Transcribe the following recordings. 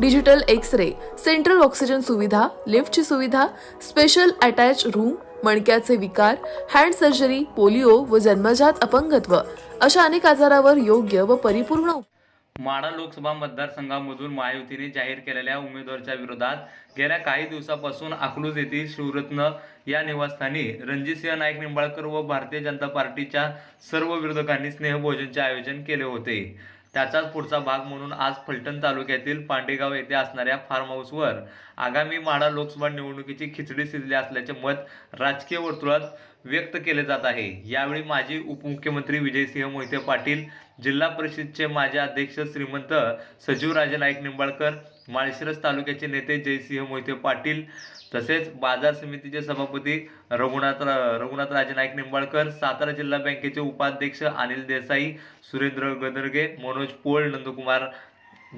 digital x ray central oxygen सुविधा लिफ्टची सुविधा स्पेशल अटॅच रूम मणक्याचे विकार हँड सर्जरी पोलिओ व जन्मजात अपंगत्व अशा अनेक आजारावर योग्य व परिपूर्ण उप- माढा लोकसभा मतदारसंघामधून महायुतीने जाहीर केलेल्या उमेदवाराच्या विरोधात गेल्या काही दिवसापासून अकलूज येथील शिवरत्न या निवासस्थानी रणजितसिंह नाईक निंबाळकर व भारतीय जनता पार्टीच्या सर्व विरोधकांनी स्नेहभोजनचे आयोजन केले होते. त्याचाच पुढचा भाग म्हणून आज फलटण तालुक्यातील पांडेगाव येथे असणाऱ्या फार्म हाऊसवर आगामी माढा लोकसभा निवडणुकीची खिचडी शिजली असल्याचे मत राजकीय वर्तुळात व्यक्त केले जात आहे. यावेळी माजी उपमुख्यमंत्री विजयसिंह मोहिते पाटील जिल्हा परिषदचे माजी अध्यक्ष श्रीमंत सजीवराजे नाईक निंबाळकर माळशिरस तालुक्याचे नेते जयसिंह मोहिते पाटील तसेच बाजार समितीचे सभापती रघुनाथ रघुनाथ राजे नाईक निंबाळकर सातारा जिल्हा बँकेचे उपाध्यक्ष अनिल देसाई सुरेंद्र गदरगे मनोज पोळ नंदकुमार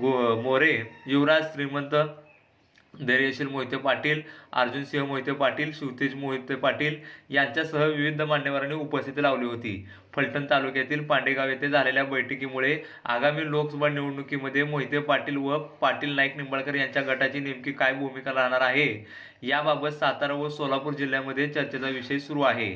गो मोरे युवराज श्रीमंत धैर्यशील मोहिते पाटील अर्जुनसिंह मोहिते पाटील शिवतेज मोहिते पाटील यांच्यासह विविध मान्यवरांनी उपस्थिती लावली होती. फलटण तालुक्यातील पांडेगाव येथे झालेल्या बैठकीमुळे आगामी लोकसभा निवडणुकीमध्ये मोहिते पाटील व पाटील नाईक निंबाळकर यांच्या गटाची नेमकी काय भूमिका राहणार आहे? याबाबत सातारा व सोलापूर जिल्ह्यामध्ये चर्चेचा विषय सुरू आहे.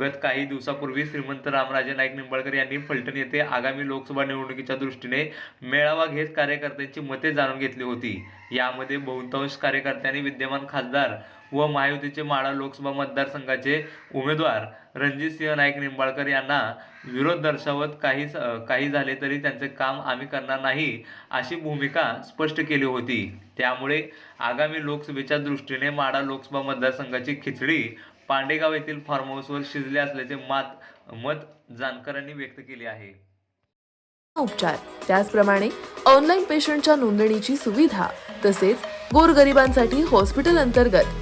गत काही दिवसापूर्वी श्रीमंत रामराजे नाईक निंबाळकर यांनी फलटण येथे आगामी लोकसभा निवडणुकीच्या दृष्टीने मेळावा घेत कार्यकर्त्यांची मते जाणून घेतली होती. यामध्ये बहुतांश कार्यकर्त्यांनी विद्यमान खासदार व महायुतीचे माळा लोकसभा मतदारसंघाचे उमेदवार रणजितसिंह नाईक निंबाळकर यांना विरोध दर्शवत काही काही झाले तरी त्यांचे काम आम्ही करणार नाही अशी भूमिका स्पष्ट केली होती. त्यामुळे आगामी लोकसभेच्या दृष्टीने माडा लोकसभा मतदारसंघाची खिचडी पांडेगाव येथील फार्म हाऊसवर शिजले असल्याचे मात मत जाणकारांनी व्यक्त केले आहे. उपचार. त्याचप्रमाणे ऑनलाईन पेशंटच्या नोंदणीची सुविधा तसेच गोरगरिबांसाठी हॉस्पिटल अंतर्गत